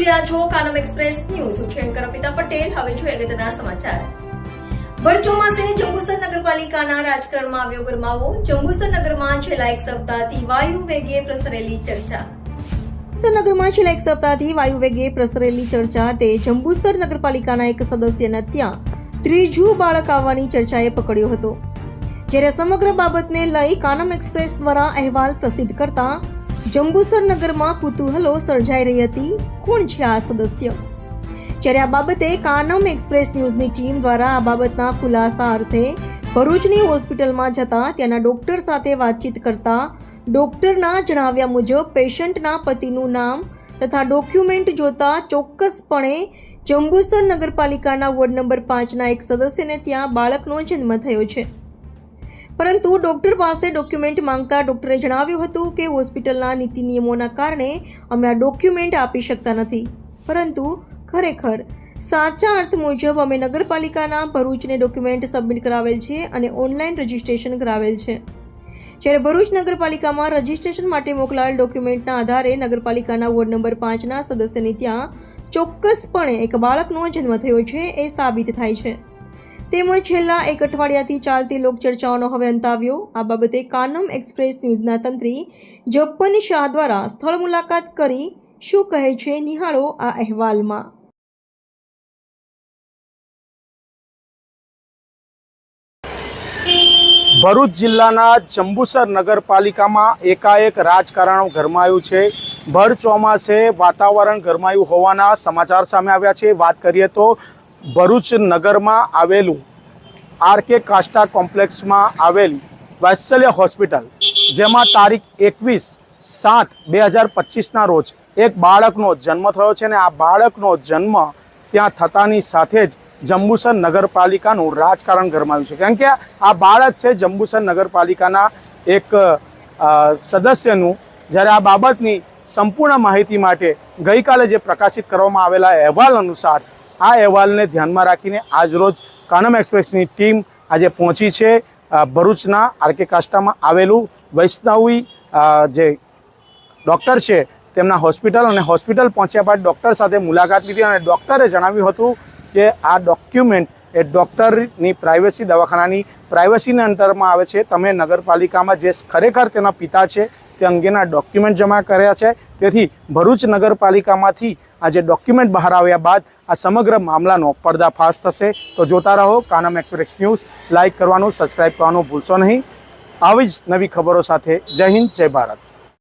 જોઈ રહ્યા છો કાનમ એક્સપ્રેસ ન્યૂઝ. હું છું એન્કર અપિતા પટેલ. હવે જોઈએ અગત્યના સમાચાર. ભર ચોમાસે જંબુસર નગરપાલિકાના રાજકારણમાં આવ્યો ગરમાવો. જંબુસર નગરમાં છેલ્લા એક સપ્તાહથી વાયુ વેગે પ્રસરેલી ચર્ચા. નગરમાં છેલ્લા એક સપ્તાહથી વાયુ વેગે પ્રસરેલી ચર્ચા. તે જંબુસર નગરપાલિકાના એક સદસ્યના ત્યાં ત્રીજું બાળક આવવાની ચર્ચાએ પકડ્યો હતો. જ્યારે સમગ્ર બાબતને લઈ કાનમ એક્સપ્રેસ દ્વારા અહેવાલ પ્રસિદ્ધ કરતા જંબુસર નગરમાં કુતૂહલો સર્જાઈ રહી હતી. કોણ છે આ સદસ્ય? જ્યારે આ બાબતે કાનમ એક્સપ્રેસ ન્યૂઝની ટીમ દ્વારા આ બાબતના ખુલાસા અર્થે ભરૂચની હોસ્પિટલમાં જતા ત્યાંના ડોક્ટર સાથે વાતચીત કરતા ડોક્ટરના જણાવ્યા મુજબ પેશન્ટના પતિનું નામ તથા ડોક્યુમેન્ટ જોતા ચોક્કસપણે જંબુસર નગરપાલિકાના વોર્ડ નંબર પાંચના એક સદસ્યને ત્યાં બાળકનો જન્મ થયો છે. પરંતુ ડોક્ટર પાસે ડોક્યુમેન્ટ માંગતા ડૉક્ટરે જણાવ્યું હતું કે હોસ્પિટલના નીતિ નિયમોના કારણે અમે આ ડોક્યુમેન્ટ આપી શકતા નથી. પરંતુ ખરેખર સાચા અર્થ મુજબ અમે નગરપાલિકાના ભરૂચને ડોક્યુમેન્ટ સબમિટ કરાવેલ છે અને ઓનલાઈન રજિસ્ટ્રેશન કરાવેલ છે. જ્યારે ભરૂચ નગરપાલિકામાં રજિસ્ટ્રેશન માટે મોકલાયેલ ડોક્યુમેન્ટના આધારે નગરપાલિકાના વોર્ડ નંબર પાંચના સદસ્યની ત્યાં ચોક્કસપણે એક બાળકનો જન્મ થયો છે એ સાબિત થાય છે. તેમજ છેલ્લા એક અઠવાડિયાથી ચાલતી લોકચર્ચાઓનો હવે અંત આવ્યો. આ બાબતે કાનમ એક્સપ્રેસ ન્યૂઝના તંત્રી જપ્પન શાહ દ્વારા સ્થળ મુલાકાત કરી. શું કહે છે નિહાળો આ અહેવાલમાં? ભરૂચ જિલ્લાના જંબુસર નગરપાલિકામાં એકાએક રાજકારણ ગરમાયું છે. ભર ચોમાસે વાતાવરણ ગરમાયું હોવાના સમાચાર સામે આવ્યા છે. વાત કરીએ તો ભરૂચ નગરમાં આવેલું આરકે કાસ્ટા કોમ્પ્લેક્સમાં આવેલી વાત્સલ્ય હોસ્પિટલ, જેમાં તારીખ એકવીસ સાત બે હજાર પચીસના રોજ એક બાળકનો જન્મ થયો છે અને આ બાળકનો જન્મ ત્યાં થતાની સાથે જ જંબુસર નગરપાલિકાનું રાજકારણ ગરમાયું છે. કારણ કે આ બાળક છે જંબુસર નગરપાલિકાના એક સદસ્યનું, જ્યારે આ બાબતની સંપૂર્ણ માહિતી માટે ગઈકાલે જે પ્રકાશિત કરવામાં આવેલા અહેવાલ અનુસાર આ અહેવાલને ધ્યાનમાં રાખીને આજરોજ કાનમ એક્સપ્રેસની ટીમ આજે પહોંચી છે. ભરૂચના આરકે કાસ્ટામાં આવેલું વૈષ્ણવી જે ડૉક્ટર છે તેમના હોસ્પિટલ અને હોસ્પિટલ પહોંચ્યા બાદ ડૉક્ટર સાથે મુલાકાત લીધી અને ડૉક્ટરે જણાવ્યું હતું કે આ ડોક્યુમેન્ટ એ ડૉક્ટરની પ્રાઇવેસી દવાખાનાની પ્રાઇવસીને અંતરમાં આવે છે. તમે નગરપાલિકામાં જે ખરેખર તેના પિતા છે, તે અંગેના ડોક્યુમેન્ટ જમા કર્યા છે. તેથી ભરૂચ નગરપાલિકામાંથી આ જે ડોક્યુમેન્ટ બહાર આવ્યા બાદ આ સમગ્ર મામલાનો પર્દાફાશ થશે. તો જોતા રહો, કાનમ એક્સપ્રેસ ન્યૂઝ લાઇક કરવાનું સબસ્ક્રાઇબ કરવાનું ભૂલશો નહીં. આવી જ નવી ખબરો સાથે. જય હિન્દ, જય ભારત.